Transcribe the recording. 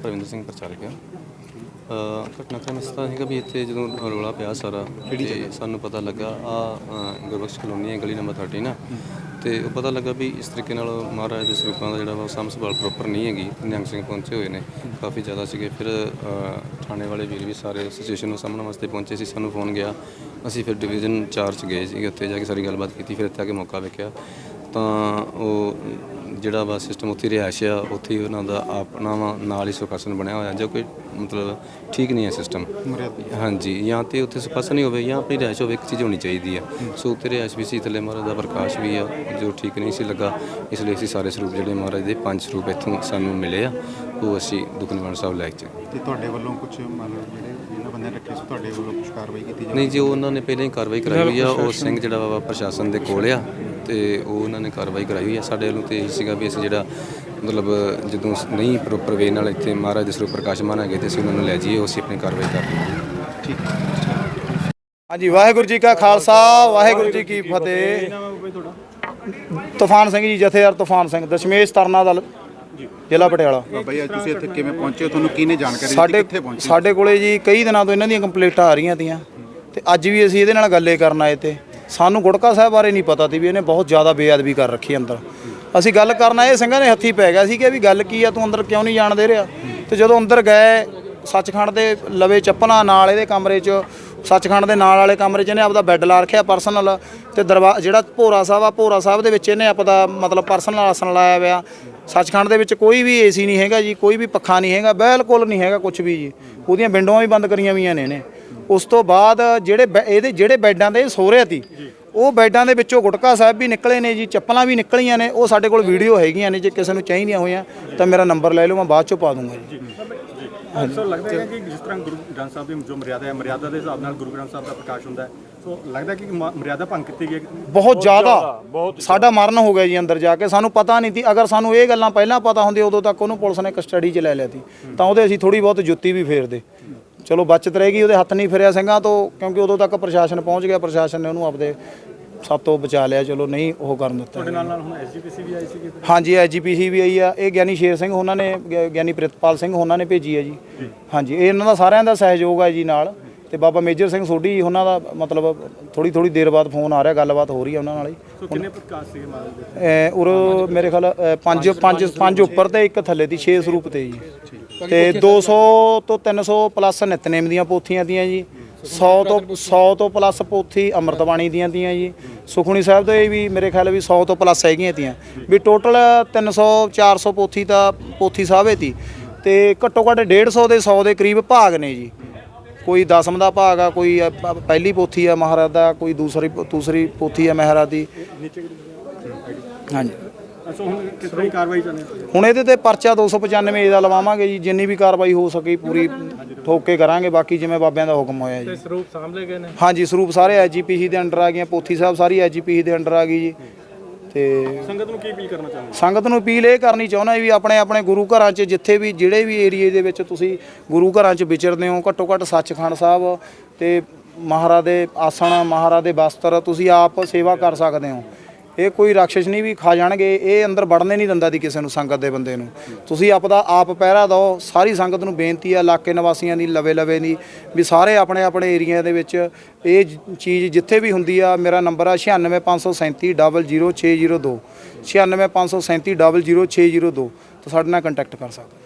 ਚੱਲ ਗਿਆ ਅ ਘਟਨਾਕ੍ਰਮ ਇਸ ਤਰ੍ਹਾਂ ਸੀਗਾ ਵੀ ਇੱਥੇ ਜਦੋਂ ਰੌਲਾ ਪਿਆ ਸਾਰਾ ਤੇ ਸਾਨੂੰ ਪਤਾ ਲੱਗਾ ਆ ਗੁਰਬਖਸ਼ ਕਲੋਨੀ ਹੈ ਗਲੀ ਨੰਬਰ 30 ਨਾ। ਤੇ ਉਹ ਪਤਾ ਲੱਗਾ ਵੀ ਇਸ ਤਰੀਕੇ ਨਾਲ ਮਹਾਰਾਜ ਦੇ ਸਰੂਪਾਂ ਦਾ ਜਿਹੜਾ ਵਾ ਸਾਂਭ ਸੰਭਾਲ ਪ੍ਰੋਪਰ ਨਹੀਂ ਹੈਗੀ ਨਿਹੰਗ ਸਿੰਘ ਪਹੁੰਚੇ ਹੋਏ ਨੇ। ਕਾਫੀ ਜ਼ਿਆਦਾ ਸੀਗੇ। ਫਿਰ ਅ, ਥਾਣੇ ਵਾਲੇ ਵੀਰ ਵੀ ਸਾਰੇ ਸਿਚੁਏਸ਼ਨ ਨੂੰ ਸਾਹਮਣੇ ਵਾਸਤੇ ਪਹੁੰਚੇ ਸੀ ਸਾਨੂੰ ਫੋਨ ਗਿਆ। ਅਸੀਂ ਫਿਰ ਡਿਵੀਜ਼ਨ 4 ਚ ਗਏ ਸੀਗੇ ਉੱਥੇ ਜਾ ਕੇ ਸਾਰੀ ਗੱਲਬਾਤ ਕੀਤੀ ਫਿਰ ਇੱਥੇ ਆ ਕੇ ਮੌਕਾ ਵੇਖਿਆ। ਤਾਂ ਉਹ ਜਿਹੜਾ ਵਾ ਸਿਸਟਮ ਉੱਥੇ ਰਿਹਾਇਸ਼ ਆ ਉੱਥੇ ਹੀ ਉਹਨਾਂ ਦਾ ਆਪਣਾ ਵਾ ਨਾਲ ਹੀ ਸੁਖਾਸਨ ਬਣਿਆ ਹੋਇਆ ਜੋ ਕੋਈ ਮਤਲਬ ਠੀਕ ਨਹੀਂ ਹੈ ਸਿਸਟਮ ਹਾਂਜੀ ਜਾਂ ਤੇ ਉੱਥੇ ਸੁਖਾਸਨ ਹੀ ਹੋਵੇ ਜਾਂ ਆਪਣੀ ਰਿਹਾਇਸ਼ ਹੋਵੇ ਇੱਕ ਚੀਜ਼ ਹੋਣੀ ਚਾਹੀਦੀ ਹੈ ਸੋ ਉੱਥੇ ਰਿਹਾਇਸ਼ ਵੀ ਸੀ ਥੱਲੇ ਮਹਾਰਾਜ ਦਾ ਪ੍ਰਕਾਸ਼ ਵੀ ਆ ਜੋ ਠੀਕ ਨਹੀਂ ਸੀ ਲੱਗਾ ਇਸ ਲਈ ਅਸੀਂ ਸਾਰੇ ਸਰੂਪ ਜਿਹੜੇ ਮਹਾਰਾਜ ਦੇ ਪੰਜ ਸਰੂਪ ਇੱਥੋਂ ਸਾਨੂੰ ਮਿਲੇ ਆ ਉਹ ਅਸੀਂ ਦੁਖਨਿਵਾਰਨ ਸਾਹਿਬ ਲੈ ਕੇ ਤੇ ਤੁਹਾਡੇ ਵੱਲੋਂ ਕੁਝ ਮੰਨ ਲਓ ਜਿਹੜੇ ਇਹਨਾਂ ਬੰਦਿਆਂ ਰੱਖੇ ਸੀ ਤੁਹਾਡੇ ਵੱਲੋਂ ਕੁਝ ਕਾਰਵਾਈ ਕੀਤੀ ਜਾਵੇ? ਨਹੀਂ ਜੀ ਉਹ ਉਹਨਾਂ ਨੇ ਪਹਿਲਾਂ ਹੀ ਕਾਰਵਾਈ ਕਰਾਈ ਹੋਈ ਆ ਉਹ ਸਿੰਘ ਜਿਹੜਾ ਵਾ ਪ੍ਰਸ਼ਾਸਨ ਦੇ ਕੋਲ ਆ ਤੇ ਉਹ ਉਹਨਾਂ ਨੇ ਕਾਰਵਾਈ ਕਰਾਈ ਹੋਈ ਆ। ਸਾਡੇ ਵੱਲੋਂ ਤੇ ਇਹ ਸੀਗਾ ਵੀ ਅਸੀਂ ਜਿਹੜਾ ਮਤਲਬ ਜਦੋਂ ਨਹੀਂ ਪ੍ਰੋਪਰ ਵੇ ਨਾਲ ਇੱਥੇ ਮਹਾਰਾਜ ਦੇ ਸਰੂਪ ਪ੍ਰਕਾਸ਼ ਮਾਨਾਂਗੇ ਤੇ ਅਸੀਂ ਉਹਨਾਂ ਨੂੰ ਲੈ ਜਾਈਏ ਉਹ ਅਸੀਂ ਆਪਣੀ ਕਾਰਵਾਈ ਕਰ ਲਈਏ। ਹਾਂਜੀ ਵਾਹਿਗੁਰੂ ਜੀ ਕਾ ਖਾਲਸਾ ਵਾਹਿਗੁਰੂ ਜੀ ਕੀ ਫਤਿਹ। ਤੂਫਾਨ ਸਿੰਘ ਜੀ ਜਥੇਦਾਰ ਤੂਫਾਨ ਸਿੰਘ ਦਸ਼ਮੇਸ਼ ਤਰਨਾ ਦਲ ਜ਼ਿਲ੍ਹਾ ਪਟਿਆਲਾ। ਬਾਬਾ ਜੀ ਅੱਜ ਤੁਸੀਂ ਇੱਥੇ ਕਿਵੇਂ ਪਹੁੰਚੇ ਹੋ? ਤੁਹਾਨੂੰ ਕਿਹਨੇ ਜਾਣਕਾਰੀ ਦਿੱਤੀ? ਸਾਡੇ ਕਿੱਥੇ ਪਹੁੰਚੇ ਸਾਡੇ ਕੋਲੇ ਜੀ ਕਈ ਦਿਨਾਂ ਤੋਂ ਇਹਨਾਂ ਦੀਆਂ ਕੰਪਲੀਟਾਂ ਆ ਰਹੀਆਂ ਤੀਆਂ। ਤੇ ਅੱਜ ਵੀ ਅਸੀਂ ਇਹਦੇ ਨਾਲ ਗੱਲੇ ਕਰਨ ਆਏ ਤੇ। ਸਾਨੂੰ ਗੁੜਕਾ ਸਾਹਿਬ ਬਾਰੇ ਨਹੀਂ ਪਤਾ ਸੀ ਵੀ ਇਹਨੇ ਬਹੁਤ ਜ਼ਿਆਦਾ ਬੇਅਦਬੀ ਕਰ ਰੱਖੀ ਅੰਦਰ। ਅਸੀਂ ਗੱਲ ਕਰਨ ਆਏ, ਸਿੰਘਾਂ ਨੇ ਹੱਥੀ ਪੈ ਗਿਆ ਸੀ ਕਿ ਵੀ ਗੱਲ ਕੀ ਆ, ਤੂੰ ਅੰਦਰ ਕਿਉਂ ਨਹੀਂ ਜਾਣ ਦੇ ਰਿਹਾ? ਤੇ ਜਦੋਂ ਅੰਦਰ ਗਏ, ਸੱਚਖੰਡ ਦੇ ਲਵੇ ਚੱਪਲਾਂ ਨਾਲ ਇਹਦੇ ਕਮਰੇ 'ਚ ਸੱਚਖੰਡ ਦੇ ਨਾਲ ਵਾਲੇ ਕਮਰੇ 'ਚ ਇਹਨੇ ਆਪਦਾ ਬੈੱਡ ਲਾ ਰੱਖਿਆ ਪਰਸਨਲ ਤੇ ਦਰਵਾ, ਜਿਹੜਾ ਭੋਰਾ ਸਾਹਿਬ ਆ, ਭੋਰਾ ਸਾਹਿਬ ਦੇ ਵਿੱਚ ਇਹਨੇ ਆਪਦਾ ਮਤਲਬ ਪਰਸਨਲ ਆਸਣ ਲਾਇਆ ਹੋਇਆ। ਸੱਚਖੰਡ ਦੇ ਵਿੱਚ ਕੋਈ ਵੀ ਏਸੀ ਨਹੀਂ ਹੈਗਾ ਜੀ, ਕੋਈ ਵੀ ਪੱਖਾ ਨਹੀਂ ਹੈਗਾ, ਬਿਲਕੁਲ ਨਹੀਂ ਹੈਗਾ ਕੁਝ ਵੀ ਜੀ। ਉਹਦੀਆਂ ਵਿੰਡੋਆਂ ਵੀ ਬੰਦ ਕਰੀਆਂ ਹੋਈਆਂ ਨੇ ਇਹਨੇ। ਉਸ ਤੋਂ ਬਾਅਦ ਜਿਹੜੇ ਬੈ- ਇਹਦੇ ਜਿਹੜੇ ਬੈੱਡਾਂ ਦੇ ਇਹ ਸੋ ਸੀ ਉਹ ਬੈੱਡਾਂ ਦੇ ਵਿੱਚੋਂ ਗੁਟਕਾ ਸਾਹਿਬ ਵੀ ਨਿਕਲੇ ਨੇ ਜੀ, ਚੱਪਲਾਂ ਵੀ ਨਿਕਲੀਆਂ ਨੇ, ਉਹ ਸਾਡੇ ਕੋਲ ਵੀਡੀਓ ਹੈਗੀਆਂ ਨੇ, ਜੇ ਕਿਸੇ ਨੂੰ ਚਾਹੀਦੀਆਂ ਹੋਈਆਂ ਤਾਂ ਮੇਰਾ ਨੰਬਰ ਲੈ ਲਓ, ਮੈਂ ਬਾਅਦ ਚੋਂ ਪਾ ਦੂੰਗਾ ਜੀ। ਸੋ ਲੱਗਦਾ ਹੈ ਕਿ ਜਿਸ ਤਰ੍ਹਾਂ ਗੁਰੂ ਗ੍ਰੰਥ ਸਾਹਿਬ ਦੀ ਜੋ ਮਰਿਆਦਾ ਹੈ ਮਰਿਆਦਾ ਦੇ ਹਿਸਾਬ ਨਾਲ ਗੁਰੂ ਗ੍ਰੰਥ ਸਾਹਿਬ ਦਾ ਪ੍ਰਕਾਸ਼ ਹੁੰਦਾ ਹੈ। ਸੋ ਲੱਗਦਾ ਕਿ ਮ- ਮਰਿਆਦਾ ਭੰਗ ਕੀਤੀ ਗਈ ਹੈ। ਬਹੁਤ ਜ਼ਿਆਦਾ ਸਾਡਾ ਮਰਨ ਹੋ ਗਿਆ ਜੀ ਅੰਦਰ ਜਾ ਕੇ। ਸਾਨੂੰ ਪਤਾ ਨਹੀਂ ਸੀ। ਅਗਰ ਸਾਨੂੰ ਇਹ ਗੱਲਾਂ ਪਹਿਲਾਂ ਪਤਾ ਹੁੰਦੀ ਉਦੋਂ ਤੱਕ ਉਹਨੂੰ ਪੁਲਿਸ ਨੇ ਕਸਟਡੀ 'ਚ ਲੈ ਲਿਆ ਸੀ। ਤਾਂ ਉਹਦੇ ਅਸੀਂ ਥੋੜੀ ਬਹੁਤ ਜੁੱਤੀ ਵੀ ਫੇਰਦੇ। ਚਲੋ ਬਚਤ ਰਹੇਗੀ ਉਹਦੇ ਹੱਥ ਨਹੀਂ ਫਿਰਿਆ ਸਿੰਘਾਂ ਤੋਂ ਕਿਉਂਕਿ ਉਦੋਂ ਤੱਕ ਪ੍ਰਸ਼ਾਸਨ ਪਹੁੰਚ ਗਿਆ। ਪ੍ਰਸ਼ਾਸਨ ਨੇ ਉਹਨੂੰ ਆਪਦੇ ਸਭ ਤੋਂ ਬਚਾ ਲਿਆ ਚਲੋ ਨਹੀਂ ਉਹ ਕਰਨ ਦਿੱਤਾ ਤੁਹਾਡੇ ਨਾਲ ਨਾਲ ਹੁਣ ਐਸਜੀਪੀਸੀ ਵੀ ਆਈ ਸੀ ਹਾਂਜੀ ਐਜੀਪੀਸੀ ਵੀ ਆਈ ਆ। ਇਹ ਗਿਆਨੀ ਸ਼ੇਰ ਸਿੰਘ ਉਹਨਾਂ ਨੇ ਗਿ- ਗਿਆਨੀ ਪ੍ਰਿਤਪਾਲ ਸਿੰਘ ਉਹਨਾਂ ਨੇ ਭੇਜੀ ਹੈ ਜੀ। ਹਾਂਜੀ ਇਹ ਇਹਨਾਂ ਦਾ ਸਾਰਿਆਂ ਦਾ ਸਹਿਯੋਗ ਹੈ ਜੀ ਨਾਲ। ਤੇ ਬਾਬਾ ਮੇਜਰ ਸਿੰਘ ਸੋਢੀ ਜੀ ਉਹਨਾਂ ਦਾ ਮਤਲਬ ਥੋੜੀ ਥੋੜੀ ਦੇਰ ਬਾਅਦ ਫੋਨ ਆ ਰਿਹਾ ਗੱਲਬਾਤ ਹੋ ਰਹੀ ਹੈ ਉਹਨਾਂ ਨਾਲ ਹੀ ਸੋ ਕਿੰਨੇ ਪ੍ਰਕਾਸ਼ ਸੀਗੇ ਮਹਾਰਾਜ ਦੇ? ਉਰ ਮੇਰੇ ਖਿਆਲ ਅ, ਪੰਜ ਪੰਜ ਪੰਜ ਉੱਪਰ ਤੇ ਇੱਕ ਥੱਲੇ ਦੀ 6 ਸਰੂਪ ਤੇ ਜੀ। ਤੇ 200 ਤੋਂ 300 ਪਲੱਸ ਨਿਤਨੇਮ ਦੀਆਂ ਪੋਥੀਆਂ ਦੀਆਂ ਜੀ। 100 ਤੋਂ 100 ਤੋਂ ਪਲੱਸ ਪੋਥੀ ਅੰਮ੍ਰਿਤਬਾਣੀ ਦੀਆਂ ਦੀਆਂ ਜੀ। ਸੁਖਮਨੀ ਸਾਹਿਬ ਦੇ ਵੀ ਮੇਰੇ ਖਿਆਲ ਵੀ 100 ਤੋਂ ਪਲੱਸ ਹੈਗੀਆਂ ਤੀਆਂ। ਵੀ ਟੋਟਲ 300 400 ਪੋਥੀ ਤਾਂ ਪੋਥੀ ਸਾਹਿਬੇ ਤੀ। ਤੇ ਘੱਟੋ ਘੱਟ 150 ਦੇ 100 ਦੇ ਕਰੀਬ ਭਾਗ ਨੇ ਜੀ। ਕੋਈ ਦਸਮ ਦਾ ਭਾਗ ਆ ਕੋਈ ਪਹਿਲੀ ਪੋਥੀ ਆ ਮਹਾਰਾਜ ਦਾ ਕੋਈ ਦੂਸਰੀ ਦੂਸਰੀ ਪੋਥੀ ਆ ਮਹਾਰਾਜ ਦੀ। ਹਾਂਜੀ। ਹੁਣ ਕਿਸ ਤਰ੍ਹਾਂ ਦੀ ਕਾਰਵਾਈ ਚੱਲ ਰਹੀ ਹੈ? ਹੁਣ ਇਹਦੇ ਤੇ ਪਰਚਾ 295 ਏ ਦਾ ਲਵਾਵਾਂਗੇ ਜੀ ਜਿੰਨੀ ਵੀ ਕਾਰਵਾਈ ਹੋ ਸਕੀ ਪੂਰੀ ਠੋਕ ਕੇ ਕਰਾਂਗੇ ਬਾਕੀ ਜਿਵੇਂ ਬਾਬਿਆਂ ਦਾ ਹੁਕਮ ਹੋਇਆ ਜੀ। ਸਰੂਪ ਸਾਹਮਣੇ ਗਏ ਨੇ? ਹਾਂਜੀ ਸਰੂਪ ਸਾਰੇ ਐਜੀਪੀਸੀ ਦੇ ਅੰਡਰ ਆ ਗਈਆਂ ਪੋਥੀ ਸਾਹਿਬ ਸਾਰੀ ਐਜੀਪੀਸੀ ਦੇ ਅੰਡਰ ਆ ਗਈ ਜੀ। ਤੇ ਸੰਗਤ ਨੂੰ ਕੀ ਅਪੀਲ ਕਰਨਾ ਚਾਹੁੰਦੇ ਸੰਗਤ ਨੂੰ ਅਪੀਲ ਇਹ ਕਰਨੀ ਚਾਹੁੰਦਾ ਵੀ ਆਪਣੇ ਆਪਣੇ ਗੁਰੂ ਘਰਾਂ 'ਚ ਜਿੱਥੇ ਵੀ ਜਿਹੜੇ ਵੀ ਏਰੀਏ ਦੇ ਵਿੱਚ ਤੁਸੀਂ ਗੁਰੂ ਘਰਾਂ 'ਚ ਵਿਚਰਦੇ ਹੋ ਘੱਟੋ ਘੱਟ ਸੱਚਖੰਡ ਸਾਹਿਬ ਤੇ ਮਹਾਰਾਜ ਦੇ ਆਸਣ ਮਹਾਰਾਜ ਦੇ ਬਸਤਰ ਤੁਸੀਂ ਆਪ ਸੇਵਾ ਕਰ ਸਕਦੇ ਹੋ। ਇਹ ਕੋਈ ਰਾਖਸ਼ ਨਹੀਂ ਵੀ ਖਾ ਜਾਣਗੇ, ਇਹ ਅੰਦਰ ਵੜਨੇ ਨਹੀਂ ਦਿੰਦਾ ਦੀ ਕਿਸੇ ਨੂੰ ਸੰਗਤ ਦੇ ਬੰਦੇ ਨੂੰ। ਤੁਸੀਂ ਆਪਦਾ ਆਪ ਪਹਿਰਾ ਦਿਓ, ਸਾਰੀ ਸੰਗਤ ਨੂੰ ਬੇਨਤੀ ਆ, ਇਲਾਕੇ ਨਿਵਾਸੀਆਂ ਦੀ ਲਵੇ ਲਵੇ ਦੀ, ਵੀ ਸਾਰੇ ਆਪਣੇ ਆਪਣੇ ਏਰੀਆ ਦੇ ਵਿੱਚ ਇਹ ਚੀਜ਼ ਜਿੱਥੇ ਵੀ ਹੁੰਦੀ ਆ, ਮੇਰਾ ਨੰਬਰ ਆ 96537 00602 96537 00602 ਤਾਂ ਸਾਡੇ ਨਾਲ ਕੰਟੈਕਟ ਕਰ ਸਕਦੇ